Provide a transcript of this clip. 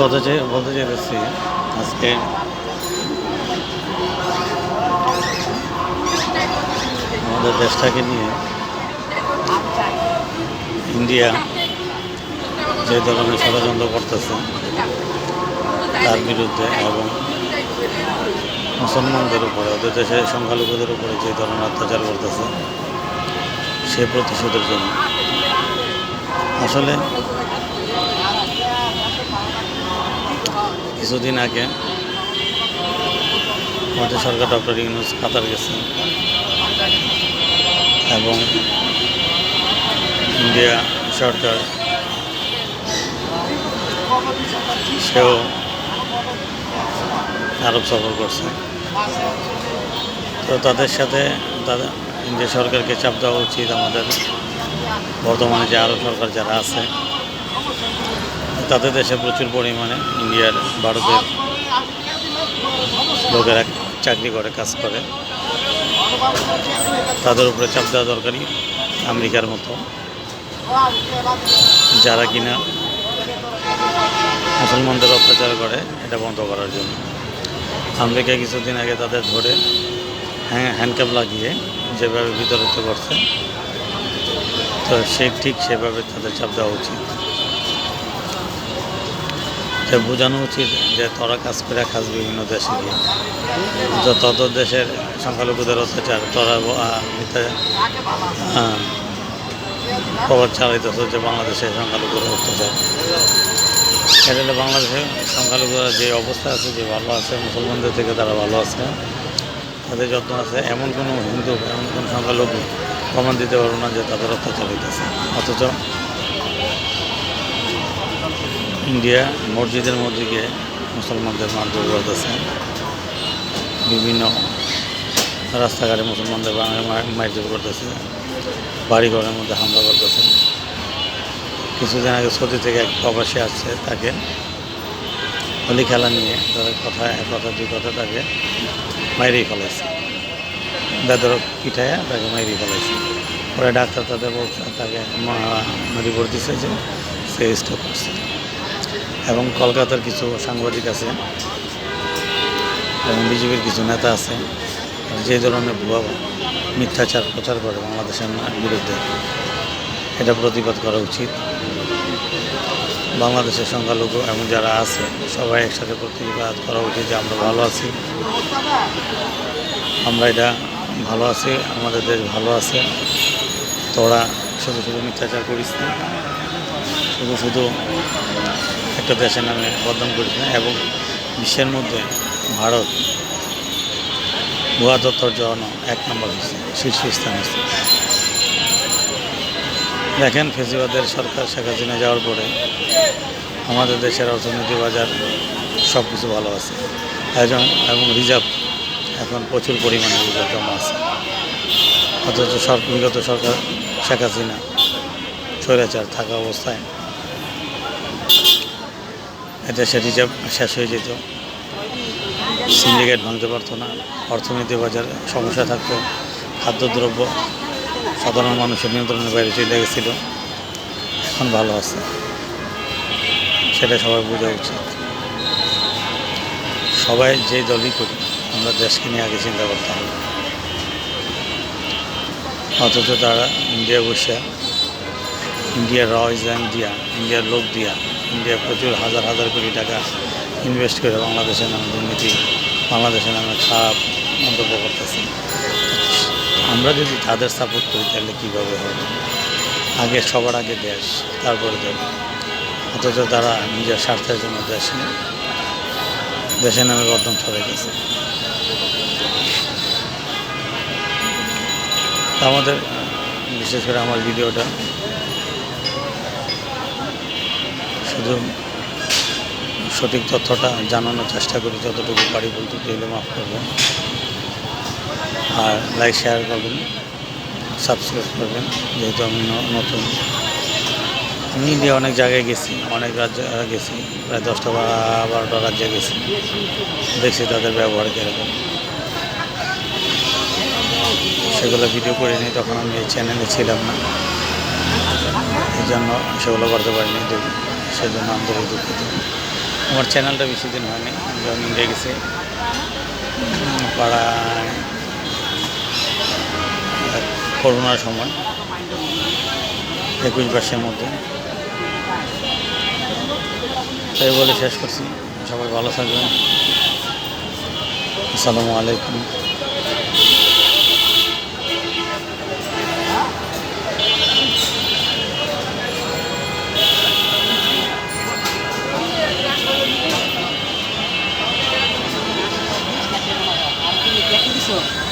কথা চাই, বলতে চাইতেছি আজকে আমাদের দেশটাকে নিয়ে ইন্ডিয়া যে ধরনের ষড়যন্ত্র করতেছে, তার বিরুদ্ধে এবং মুসলমানদের উপরে, ওদের দেশের সংখ্যালঘুদের উপরে যে ধরনের অত্যাচার করতেছে, সে প্রতিশোধের জন্য। আসলে কিছুদিন আগে আমাদের সরকার ডক্টর ইউনুস কাতার গেছেন এবং ইন্ডিয়া সরকার সেও আরব সফর করছে। তো তাদের সাথে তাদের ইন্ডিয়া সরকারকে চাপ দেওয়া উচিত আমাদের। বর্তমানে যে আরব সরকার যারা আছে তাদের দেশে প্রচুর পরিমাণে ইন্ডিয়ার, ভারতের লোকেরা চাকরি করে, কাজ করে। তাদের উপরে চাপ দেওয়া দরকারি আমেরিকার মতো। যারা কিনা মুসলমানদের অত্যাচার করে, এটা বন্ধ করার জন্য। আমেরিকা কিছুদিন আগে তাদের ধরে হ্যাঁ হ্যান্ডক্যাপ লাগিয়ে যেভাবে বিতরিত করছে, তো সে ঠিক সেভাবে তাদের চাপ দেওয়া উচিত। যে বোঝানো উচিত যে তোরা কাজ করে খাস বিভিন্ন দেশে গিয়ে। তত দেশের সংখ্যালঘুদের অত্যাচার, তোরা মিথ্যা প্রভাব চালাইতেছ যে বাংলাদেশের সংখ্যালঘুদের অত্যাচার। এটা হলে বাংলাদেশের সংখ্যালঘুরা যে অবস্থা আছে, যে ভালো আছে, মুসলমানদের থেকে তারা ভালো আছে, তাদের যত্ন আছে। এমন কোনো হিন্দু এমন কোনো সংখ্যালঘু প্রমাণ দিতে পারব না যে তাদের অত্যাচার হইতেছে। অথচ ইন্ডিয়া মসজিদের মধ্যে গিয়ে মুসলমানদের মারধর করতেছে। বিভিন্ন রাস্তাঘাটে মুসলমানদের মারধর করতেছে। বাড়িঘরের মধ্যে হামলা করতেছে। কিছুদিন আগে সৌদি থেকে এক প্রবাসী আসছে তাকে। হোলি খেলা নিয়ে তাদের কথা, এক কথা, দুই কথা তাকে মাইরেই ফেলাইছে। বেদর পিঠায় তাকে মাইরেই ফেলাইছে। পরে ডাক্তার তাদের বলছে, তাকে রিপোর্ট দিছে যে সে স্ট্রোক করছে। এবং কলকাতার কিছু সাংবাদিক আছে এবং বিজেপির কিছু নেতা আছে যে ধরনের ভুয়া মিথ্যাচার প্রচার করে বাংলাদেশের বিরুদ্ধে, এটা প্রতিবাদ করা উচিত। বাংলাদেশের সংখ্যালঘু এবং যারা আছে, সবাই একসাথে প্রতিবাদ করা উচিত যে আমরা ভালো আছি। আমরা এটা ভালো আছি, আমাদের দেশ ভালো আছে। তোরা শুধু শুধু মিথ্যাচার করিস না, শুধু শুধু একটা দেশের নামে বদনাম করিস এবং বিশ্বের মধ্যে ভারত ভুয়া তথ্যর জন্য এক নম্বর হয়েছে শীর্ষস্থান হয়েছে। দেখেন ফেসিবাদের সরকার শেখ হাসিনা যাওয়ার পরে আমাদের দেশের অর্থনীতি বাজার সব কিছু ভালো আছে। এবং এবং রিজার্ভ এখন প্রচুর পরিমাণে রিজার্ভ জমা আছে। অথচ সর বিগত সরকার শেখ হাসিনা স্বৈরাচার থাকা অবস্থায় দেশের রিজার্ভ শেষ হয়ে যেত। সিন্ডিকেট ভাঙতে পারতো না, অর্থনীতি বাজার সমস্যা থাকতো, খাদ্যদ্রব্য সাধারণ মানুষের নিয়ন্ত্রণের বাইরে চলে গেছিল। এখন ভালো আছে। সেটা সবাই বোঝা উচিত। সবাই যে দলই করি আমরা দেশকে নিয়ে আগে চিন্তা করতে হবে। অথচ তারা ইন্ডিয়া বসে, ইন্ডিয়া র ইজাম দিয়া, ইন্ডিয়ার লোক দিয়া ইন্ডিয়া প্রচুর হাজার হাজার কোটি টাকা ইনভেস্ট করে বাংলাদেশের নামে দুর্নীতি বাংলাদেশের নামে খারাপ মন্তব্য করতেছে। আমরা যদি তাদের সাপোর্ট করি, তাহলে কীভাবে হবে? আগে সবার আগে দেশ, তারপরে দেব অথচ তারা নিজের স্বার্থের জন্য দেশ নিয়ে দেশের নামে বদনাম ছড়াই গেছে আমাদের, বিশেষ করে আমার ভিডিওটা শুধু সঠিক তথ্যটা জানানোর চেষ্টা করি, যতটুকু পারি বলতে চাইলে মাফ করবেন। আর লাইক শেয়ার করবেন সাবস্ক্রাইব করবেন, যেহেতু আমি নতুন। আমি অনেক জায়গায় গেছি, অনেক রাজ্যে গেছি, প্রায় দশটা বা বারোটা রাজ্যে গেছি। দেখছি তাদের ব্যবহার কীরকম। সেগুলো ভিডিও করিনি, তখন আমি এই চ্যানেলে ছিলাম না। এই জন্য সেগুলো করতে পারিনি। দু- সেজন্য আন্তরিক দুঃখিত। আমার চ্যানেলটা বেশি দিন হয়নি যখন ইন্ডিয়া গেছি। পাড়ায় করোনার সময়, একুশ বাইশের মধ্যে। তাই বলে শেষ করছি। সবাই ভালো থাকবেন। আসসালামু আলাইকুম। 色。